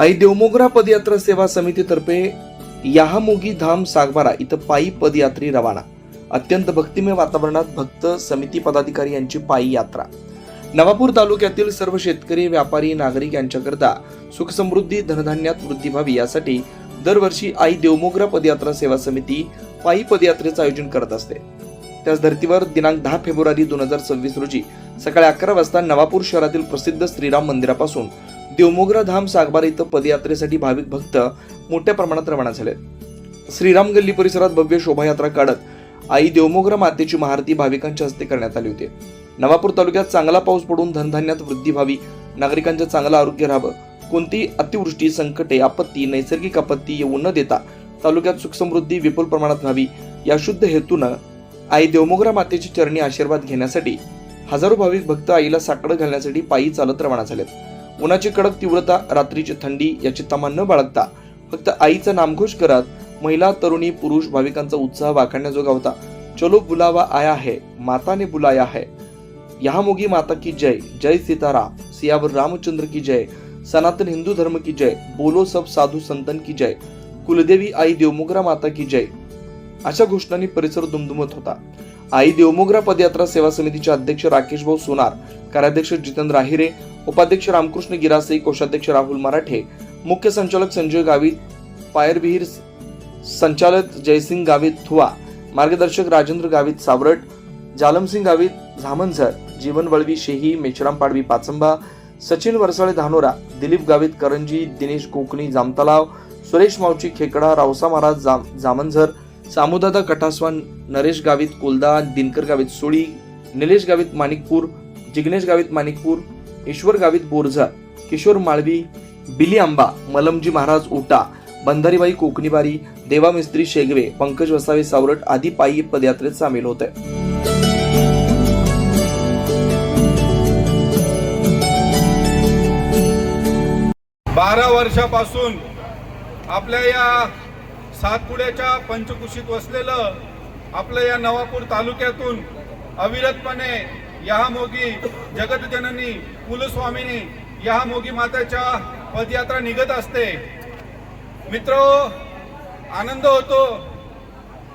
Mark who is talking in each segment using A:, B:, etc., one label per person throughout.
A: आई देवमोगरा पदयात्रा सेवा समितीतर्फे याहामोगी धाम सागबारा इथं पायी पदयात्री रवाना. अत्यंत भक्तिमय वातावरणात भक्त समिती पदाधिकारी यांची पायी यात्रा. नवापूर तालुक्यातील सर्व शेतकरी व्यापारी नागरिक यांच्याकरता सुखसमृद्धी धनधान्यात वृद्धी व्हावी यासाठी दरवर्षी आई देवमोगरा पदयात्रा सेवा समिती पायी पदयात्रेचं आयोजन करत असते. त्याच धर्तीवर दिनांक दहा फेब्रुवारी दोन हजार सव्वीस रोजी सकाळी अकरा वाजता नवापूर शहरातील प्रसिद्ध श्रीराम मंदिरापासून देवमोगरा धाम सागबार इथं पदयात्रेसाठी भाविक भक्त मोठ्या प्रमाणात रवाना झाले श्रीराम गल्ली परिसरात भव्य शोभायात्रा काढत आई देवमोगरा मातेची महारती भाविकांच्या हस्ते करण्यात आली होती. नवापूर तालुक्यात चांगला पाऊस पडून धनधान्यात वृद्धी व्हावी नागरिकांचं चांगलं आरोग्य राहावं कोणतीही अतिवृष्टी संकटे आपत्ती नैसर्गिक आपत्ती येऊ न देता तालुक्यात सुखसमृद्धी विपुल प्रमाणात व्हावी या शुद्ध हेतूनं आई देवमोगरा मातेची चरणी आशीर्वाद घेण्यासाठी हजारो भाविक भक्त आईला साकडं घालण्यासाठी पायी चालत रवाना झालेत. उन्हाची कडक तीव्रता रात्रीची थंडी याची तमा न बाळगता फक्त आईचा नामघोष करत महिला तरुणी पुरुष भाविकांचा उत्साह वाखाणण्याजोगा होता चलो बुलावा आया है माता ने बुलाया है. यहाँ मोगी माता की जय जय सीताराम सियावर रामचंद्र की जय सनातन हिंदू धर्म की जय बोलो सब साधू संतन की जय कुलदेवी आई देवमोगरा माता की जय. अशा घोषणांनी परिसर दुमदुमत होता. आई देवमोगरा पदयात्रा सेवा समितीचे अध्यक्ष राकेश भाऊ सोनार कार्याध्यक्ष जितेंद्र आहिरे उपाध्यक्ष रामकृष्ण गिरासे कोषाध्यक्ष राहुल मराठे मुख्य संचालक संजय गावित पायरविहीर संचालक जयसिंग गावित थुवा मार्गदर्शक राजेंद्र गावित सावरट जालमसिंग गावित झामनझर जीवन वळवी शेही मेचराम पाडवी पाचंबा सचिन वरसाळे धानोरा दिलीप गावित करंजी दिनेश कोकणी जामतलाव सुरेश मावची खेकडा रावसा महाराज जाम जामनझर सामुदादा कटासवान नरेश गावित कोलदा दिनकर गावित सोळी निलेश गावित माणिकपूर जिग्नेश गावित माणिकपूर ईश्वर गावित बोरझा किशोर माळवी बिली आंबा मलमजी महाराज उटा बंधारीबाई कोकणीबारी देवा मिस्त्री शेगवे पंकज वसावे सावरट आदी पायी पदयात्रेत सामील होते.
B: बारा वर्षापासून आपल्या या सातपुड्याच्या पंचकुशीत वसलेलं आपलं या नवापूर तालुक्यातून अविरतपणे यामोगी जगतजननी कुलस्वामिनी यहामोगी माताच्या पदयात्रा निघत असते. मित्र आनंद होतो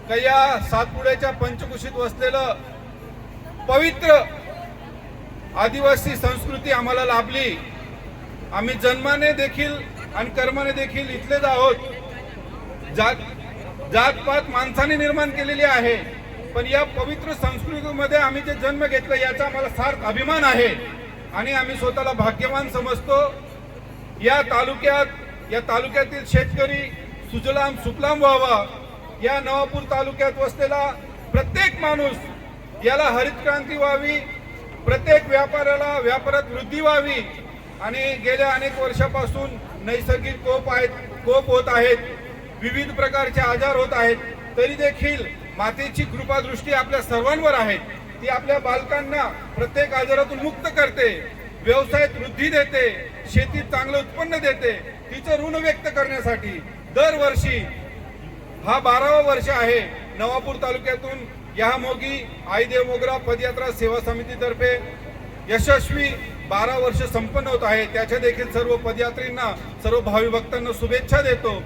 B: का या सातपुड्याच्या पंचकुशीत वसलेलं पवित्र आदिवासी संस्कृती आम्हाला लाभली. आम्ही जन्माने देखील आणि कर्माने देखील इथलेच आहोत. जात जातपात माणसाने निर्माण केलेली आहे. पण या पवित्र संस्कृतीमध्ये आम्ही जे जन्म घेतला याचा आम्हाला सार्थ अभिमान आहे. आणि आम्ही स्वतःला भाग्यवान समजतो. या तालुक्यात या तालुक्यातील शेतकरी सुजलाम सुफलाम व्हावा. या नवापूर तालुक्यात वसलेला प्रत्येक माणूस याला हरित क्रांती व्हावी प्रत्येक व्यापाऱ्याला व्यापारात वृद्धी व्हावी. आणि गेल्या अनेक वर्षापासून नैसर्गिक कोप आहेत कोप होत आहेत विविध प्रकारचे आजार होत आहेत तरी देखील मातेची कृपादृष्टी आपल्या सर्वांवर आहे. ती आपल्या बालकांना प्रत्येक आजारातून मुक्त करते व्यवसायात वृद्धी देते शेतीत चांगलं उत्पन्न देते. तिचं ऋण व्यक्त करण्यासाठी दरवर्षी हा बारावा वर्ष आहे नवापूर तालुक्यातून यहामोगी आईदेव मोगरा पदयात्रा सेवा समितीतर्फे यशस्वी बारा वर्ष संपन्न होत आहे. त्याच्या देखील सर्व पदयात्रींना सर्व भावी भक्तांना शुभेच्छा देतो.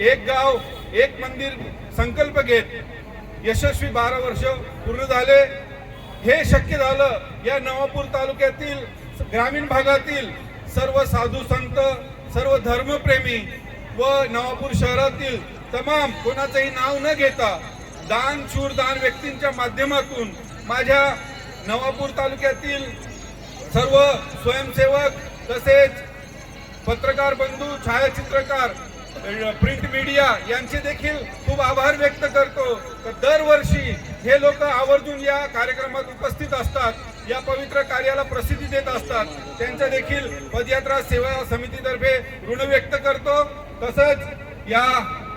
B: एक गाव एक मंदिर संकल्प घेत यशस्वी बारा वर्ष पूर्ण झाले. हे शक्य झालं या नवापूर तालुक्यातील ग्रामीण भागातील सर्व साधू संत सर्व धर्मप्रेमी व नवापूर शहरातील तमाम कोणाचंही नाव न घेता दान शूर दान व्यक्तींच्या माध्यमातून माझ्या नवापूर तालुक्यातील सर्व स्वयंसेवक तसेच पत्रकार बंधू छायाचित्रकार प्रिंट मीडिया यांचे देखील खूप आभार व्यक्त करतो. तर दरवर्षी हे लोक आवर्जून या कार्यक्रमात उपस्थित असतात या पवित्र कार्याला प्रसिद्धी देत असतात. त्यांच्या देखील पदयात्रा सेवा समितीतर्फे ऋण व्यक्त करतो. तसंच या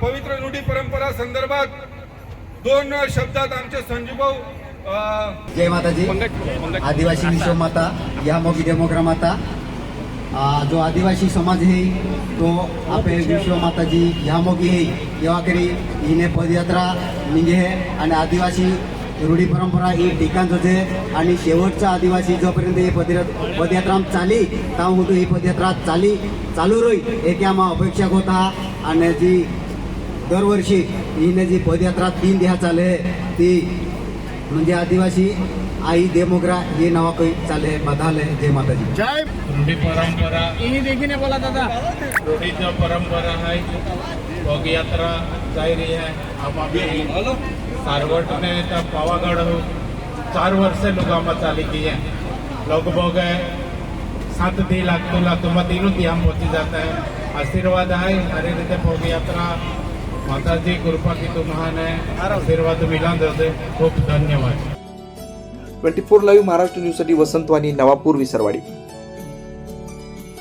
B: पवित्र रूढी परंपरा संदर्भात दोन शब्दात आमचे संजूभाऊ
C: जय माताजी. आदिवासी विश्व माता या मोगी डेमोग्रा माता. जो आदिवासी समाज है तो आपे विश्व माता जी ह्या है येवा करी हिने पदयात्रा निघे है आणि आदिवासी रूढी परंपरा ही ठिकाण जे आणि शेवटचा आदिवासी जोपर्यंत ही पदया पदयात्रा चाली तो ही पदयात्रा चाली चालू रोई एक आम्हा अपेक्षा होता आणि जी दरवर्षी हिने जी पदयात्रा तीन दिहा चाले ती म्हणजे आदिवासी आई देमोगरा हे नावा काही चाले बधाले जय माताजी।
D: रूढ़ी परंपरा।
E: इन्हीं देखी ने बोला दादा
D: रूढ़ी जो परंपरा है भोग यात्रा जा रही है हम अभी सारवट ने तब पावागढ़ हो चार वर्ष से लोग हम चाली किए लगभग सात दी लाख तो लाख तुम तीनों दी हम पहुँची जाता है। आशीर्वाद है हरे रीते भोग यात्रा। माता जी कृपा की तो महान है। आशीर्वाद मिला दे खूब धन्यवाद।
A: ट्वेंटी फोर लाईव्ह महाराष्ट्र न्यूजसाठी वसंतवाणी नवापूर विसरवाडी.